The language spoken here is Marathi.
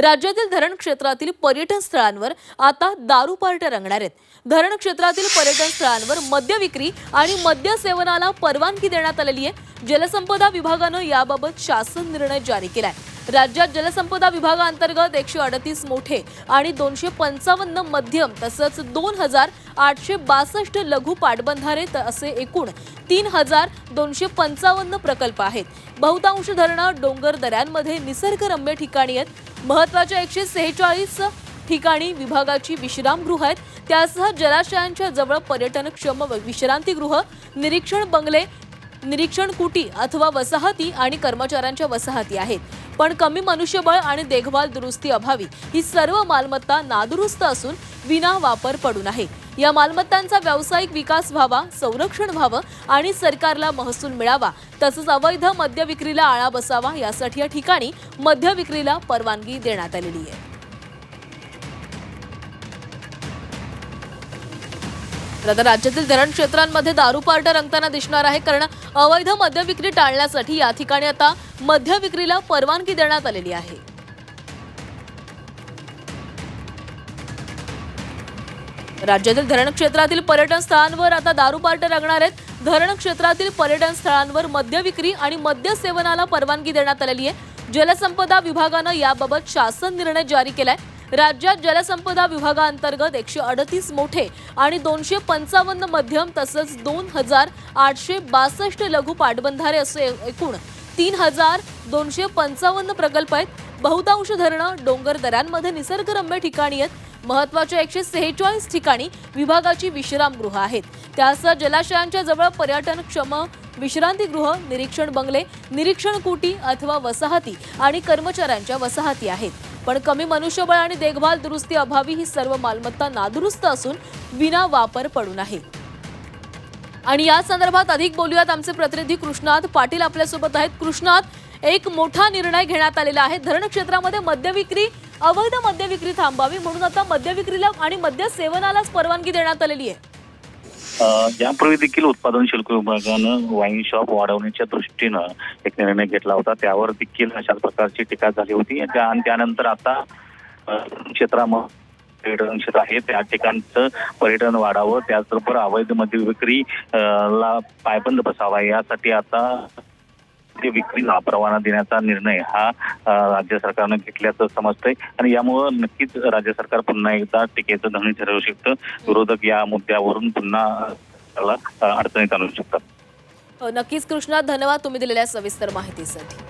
राज्यातील धरण क्षेत्रातील पर्यटन स्थळांवर आता दारू पार्ट्या रंगणार आहेत. धरण क्षेत्रातील पर्यटन स्थळांवर मद्य विक्री आणि मद्य सेवनाला परवानगी देण्यात आलेली आहे. जलसंपदा विभागानं याबाबत शासन निर्णय जारी केलाय. राज्यात जलसंपदा विभागाअंतर्गत एकशे अडतीस मोठे आणि दोनशे पंचावन्न मध्यम तसंच दोन हजार आठशे बासष्ट लघु पाटबंधारे त- असे एकूण तीन हजार दोनशे पंचावन्न प्रकल्प आहेत. बहुतांश धरणं डोंगर दऱ्यांमध्ये निसर्गरम्य ठिकाणी आहेत. महत्त्वाच्या एकशे सेहेचाळीस ठिकाणी विभागाची विश्रामगृह आहेत. त्यासह जलाशयांच्या जवळ पर्यटनक्षम विश्रांतीगृह निरीक्षण बंगले निरीक्षण कुटी अथवा वसाहती आणि कर्मचाऱ्यांच्या वसाहती आहेत. पण कमी मनुष्यबळ आणि देखभाल दुरुस्ती अभावी ही सर्व मालमत्ता नादुरुस्त असून विना वापर पडून आहे. या मालमत्तांचा व्यावसायिक विकास व्हावा संरक्षण व्हावं आणि सरकारला महसूल मिळावा तसंच अवैध मद्य विक्रीला आळा बसावा यासाठी या ठिकाणी मद्य विक्रीला परवानगी देण्यात आलेली आहे. तर आता राज्यातील धरण क्षेत्रांमध्ये दारू पार्ट्या रंगताना दिसणार आहे कारण अवैध मद्यविक्री टाळण्यासाठी या ठिकाणी आता मद्यविक्रीला परवानगी देण्यात आलेली आहे. राज्यातील धरण क्षेत्रातील पर्यटन स्थळांवर आता दारू पार्ट्या रंगणार आहेत. धरण क्षेत्रातील पर्यटन स्थळांवर मद्य विक्री आणि मद्य सेवनाला परवानगी देण्यात आलेली आहे. जलसंपदा विभागानं याबाबत शासन निर्णय जारी केलाय. राज्यात जलसंपदा विभागाअंतर्गत एकशे अडतीस मोठे आणि दोनशे पंचावन्न मध्यम तसंच दोन हजार आठशे बासष्ट लघु पाटबंधारे असे एकूण तीन हजार दोनशे पंचावन्न प्रकल्प आहेत. बहुतांश धरणं डोंगर दऱ्यांमध्ये निसर्गरम्य ठिकाणी आहेत. महत्त्वाच्या एकशे सेहेचाळीस ठिकाणी विभागाची विश्रामगृह आहेत. त्यासह जलाशयांच्या जवळ पर्यटनक्षम विश्रांतीगृह निरीक्षण बंगले निरीक्षण कुटी अथवा वसाहती आणि कर्मचाऱ्यांच्या वसाहती आहेत. पण कमी मनुष्यबळ आणि देखभाल दुरुस्ती अभावी ही सर्व मालमत्ता नादुरुस्त असून विना वापर पडून आहे आणि या संदर्भात अधिक बोलूयात आमचे प्रतिनिधी कृष्णात पाटील आपल्यासोबत आहेत. कृष्णात एक मोठा निर्णय घेण्यात आलेला आहे. धरण क्षेत्रामध्ये मद्यविक्री अवैध मद्यविक्री थांबावी म्हणून आता मद्यविक्रीला आणि मद्य सेवनालाच परवानगी देण्यात आलेली आहे. यापूर्वी देखील उत्पादन शुल्क विभागानं वाईन शॉप वाढवण्याच्या दृष्टीनं एक निर्णय घेतला होता. त्यावर देखील अशा प्रकारची टीका झाली होती. त्या- आणि त्यानंतर आता क्षेत्रामध्ये पर्यटन क्षेत्र आहे. त्या ठिकाणचं पर्यटन वाढावं. त्याचबरोबर अवैध मद्य विक्री ला पायबंद बसावा. यासाठी आता ते विक्रीला परवाना देण्याचा निर्णय हा राज्य सरकारनं घेतल्याचं समजतंय. आणि यामुळं नक्कीच राज्य सरकार पुन्हा एकदा टीकेचं धनी ठरवू शकतं. विरोधक या मुद्द्यावरून पुन्हा अडचणीत आणू शकतात. हो, नक्कीच. कृष्णा धन्यवाद तुम्ही दिलेल्या सविस्तर माहितीसाठी.